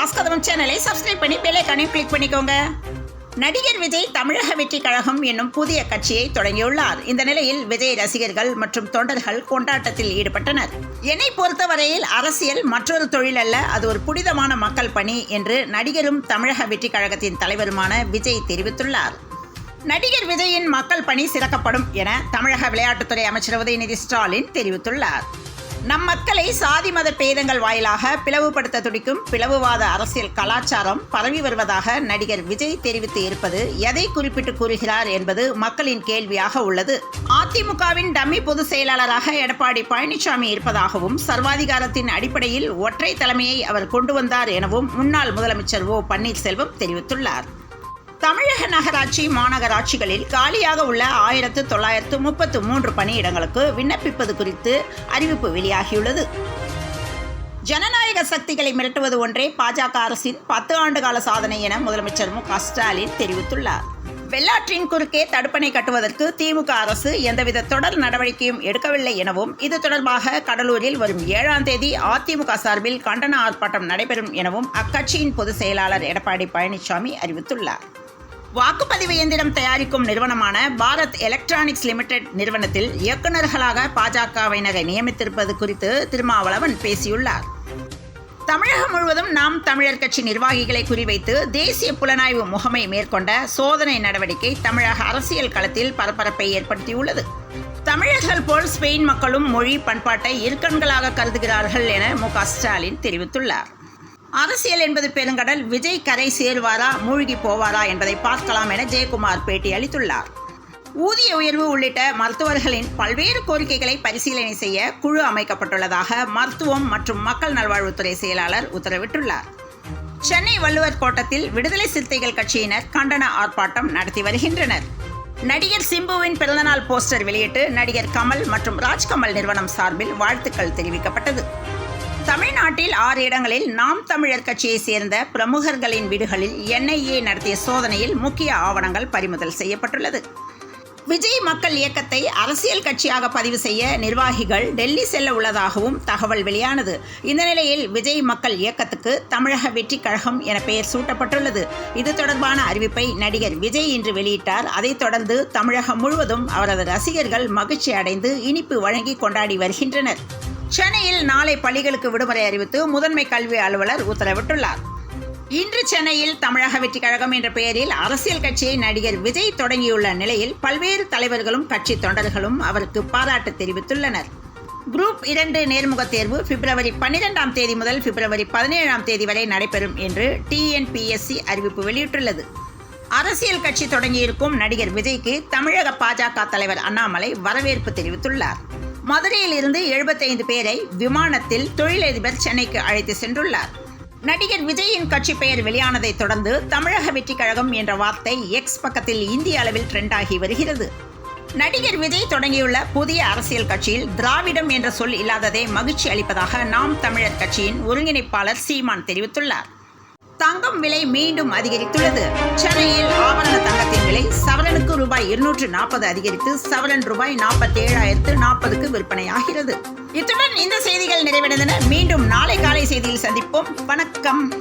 சேனலை சப்ஸ்கிரைப் பண்ணி பெலைக்கானையும் கிளிக் பண்ணிக்கோங்க. நடிகர் விஜய் தமிழக வெற்றி கழகம் என்னும் புதிய கட்சியை தொடங்கியுள்ளார். இந்த நிலையில் விஜய் ரசிகர்கள் மற்றும் தொண்டர்கள் கொண்டாட்டத்தில் ஈடுபட்டனர். என்னை பொறுத்தவரையில் அரசியல் மற்றொரு தொழில் அல்ல அது ஒரு புனிதமான மக்கள் பணி என்று நடிகரும் தமிழக வெற்றி கழகத்தின் தலைவருமான விஜய் தெரிவித்துள்ளார். நடிகர் விஜயின் மக்கள் பணி சிறக்கப்படும் என தமிழக விளையாட்டுத்துறை அமைச்சர் உதயநிதி ஸ்டாலின் தெரிவித்துள்ளார். நம் மக்களை சாதி மத பேதங்கள் வாயிலாக பிளவுபடுத்த துடிக்கும் பிளவுவாத அரசியல் கலாச்சாரம் பரவி வருவதாக நடிகர் விஜய் தெரிவித்து இருப்பது எதை குறிப்பிட்டு கூறுகிறார் என்பது மக்களின் கேள்வியாக உள்ளது. அதிமுகவின் டம்மி பொதுச் செயலாளராக எடப்பாடி பழனிசாமி இருப்பதாகவும் சர்வாதிகாரத்தின் அடிப்படையில் ஒற்றை தலைமையை அவர் கொண்டு வந்தார் எனவும் முன்னாள் முதலமைச்சர் ஓ பன்னீர்செல்வம் தெரிவித்துள்ளார். தமிழக நகராட்சி மாநகராட்சிகளில் காலியாக உள்ள ஆயிரத்து தொள்ளாயிரத்து முப்பத்து மூன்று பணியிடங்களுக்கு விண்ணப்பிப்பது குறித்து அறிவிப்பு வெளியாகியுள்ளது. ஜனநாயக சக்திகளை மிரட்டுவது ஒன்றே பாஜக அரசின் பத்து ஆண்டுகால சாதனை என முதலமைச்சர் மு க ஸ்டாலின் தெரிவித்துள்ளார். வெள்ளாற்றின் குறுக்கே தடுப்பணை கட்டுவதற்கு திமுக அரசு எந்தவித தொடர் நடவடிக்கையும் எடுக்கவில்லை எனவும் இது தொடர்பாக கடலூரில் வரும் ஏழாம் தேதி அதிமுக சார்பில் கண்டன ஆர்ப்பாட்டம் நடைபெறும் எனவும் அக்கட்சியின் பொதுச் செயலாளர் எடப்பாடி பழனிசாமி அறிவித்துள்ளார். வாக்குப்பதிவு இயந்திரம் தயாரிக்கும் நிறுவனமான பாரத் எலக்ட்ரானிக்ஸ் லிமிடெட் நிறுவனத்தில் இயக்குநர்களாக பாஜகவினரை நியமித்திருப்பது குறித்து திருமாவளவன் பேசியுள்ளார். தமிழகம் முழுவதும் நாம் தமிழர் கட்சி நிர்வாகிகளை குறிவைத்து தேசிய புலனாய்வு முகமை மேற்கொண்ட சோதனை நடவடிக்கை தமிழக அரசியல் களத்தில் பரபரப்பை ஏற்படுத்தியுள்ளது. தமிழர்கள் போல் ஸ்பெயின் மக்களும் மொழி பண்பாட்டை இருக்கண்களாக கருதுகிறார்கள் என மு க ஸ்டாலின் தெரிவித்துள்ளார். அரசியல் என்பது பெருங்கடல் விஜய் கரை சேருவாரா மூழ்கி போவாரா என்பதை பார்க்கலாம் என ஜெயக்குமார் பேட்டி அளித்துள்ளார். ஊதிய உயர்வு உள்ளிட்ட மருத்துவர்களின் பல்வேறு கோரிக்கைகளை பரிசீலனை செய்ய குழு அமைக்கப்பட்டுள்ளதாக மருத்துவம் மற்றும் மக்கள் நல்வாழ்வுத்துறை செயலாளர் உத்தரவிட்டுள்ளார். சென்னை வள்ளுவர் கோட்டத்தில் விடுதலை சிறுத்தைகள் கட்சியினர் கண்டன ஆர்ப்பாட்டம் நடத்தி வருகின்றனர். நடிகர் சிம்புவின் பிறந்தநாள் போஸ்டர் வெளியிட்டு நடிகர் கமல் மற்றும் ராஜ்கமல் நிறுவனம் சார்பில் வாழ்த்துக்கள் தெரிவிக்கப்பட்டது. தமிழ்நாட்டில் ஆறு இடங்களில் நாம் தமிழர் கட்சியை சேர்ந்த பிரமுகர்களின் வீடுகளில் என்ஐஏ நடத்திய சோதனையில் முக்கிய ஆவணங்கள் பறிமுதல் செய்யப்பட்டுள்ளது. விஜய் மக்கள் இயக்கத்தை அரசியல் கட்சியாக பதிவு செய்ய நிர்வாகிகள் டெல்லி செல்ல உள்ளதாகவும் தகவல் வெளியானது. இந்த நிலையில் விஜய் மக்கள் இயக்கத்துக்கு தமிழக வெற்றி கழகம் என பெயர் சூட்டப்பட்டுள்ளது. இது தொடர்பான அறிவிப்பை நடிகர் விஜய் இன்று வெளியிட்டார். அதைத் தொடர்ந்து தமிழகம் முழுவதும் அவரது ரசிகர்கள் மகிழ்ச்சி அடைந்து இனிப்பு வழங்கி கொண்டாடி வருகின்றனர். சென்னையில் நாளை பள்ளிகளுக்கு விடுமுறை அறிவித்து முதன்மை கல்வி அலுவலர் உத்தரவிட்டுள்ளார். இன்று சென்னையில் தமிழக வெற்றி கழகம் என்ற பெயரில் அரசியல் கட்சியை நடிகர் விஜய் தொடங்கியுள்ள நிலையில் பல்வேறு தலைவர்களும் கட்சி தொண்டர்களும் அவருக்கு பாராட்டு தெரிவித்துள்ளனர். குரூப் இரண்டு நேர்முகத் தேர்வு பிப்ரவரி பன்னிரெண்டாம் தேதி முதல் பிப்ரவரி பதினேழாம் தேதி வரை நடைபெறும் என்று டிஎன்பிஎஸ்சி அறிவிப்பு வெளியிட்டுள்ளது. அரசியல் கட்சி தொடங்கியிருக்கும் நடிகர் விஜய்க்கு தமிழக பாஜக தலைவர் அண்ணாமலை வரவேற்பு தெரிவித்துள்ளார். மதுரையில் இருந்து எழுபத்தைந்து பேரை விமானத்தில் தொழிலதிபர் சென்னைக்கு அழைத்து சென்றுள்ளார். நடிகர் விஜயின் கட்சி பெயர் வெளியானதை தொடர்ந்து தமிழக வெற்றி கழகம் என்ற வார்த்தை எக்ஸ் பக்கத்தில் இந்திய அளவில் ட்ரெண்ட் ஆகி வருகிறது. நடிகர் விஜய் தொடங்கியுள்ள புதிய அரசியல் கட்சியில் திராவிடம் என்ற சொல் இல்லாததே மகிழ்ச்சி அளிப்பதாக நாம் தமிழர் கட்சியின் ஒருங்கிணைப்பாளர் சீமான் தெரிவித்துள்ளார். தங்கம் விலை மீண்டும் அதிகரித்துள்ளது. சென்னையில் ஆபரண தங்கத்தின் விலை சவரனுக்கு ரூபாய் இருநூற்று நாற்பது அதிகரித்து சவரன் ரூபாய் நாற்பத்தி ஏழாயிரத்து நாற்பதுக்கு விற்பனையாகிறது. இத்துடன் இந்த செய்திகள் நிறைவடைந்தன. மீண்டும் நாளை காலை செய்தியில் சந்திப்போம். வணக்கம்.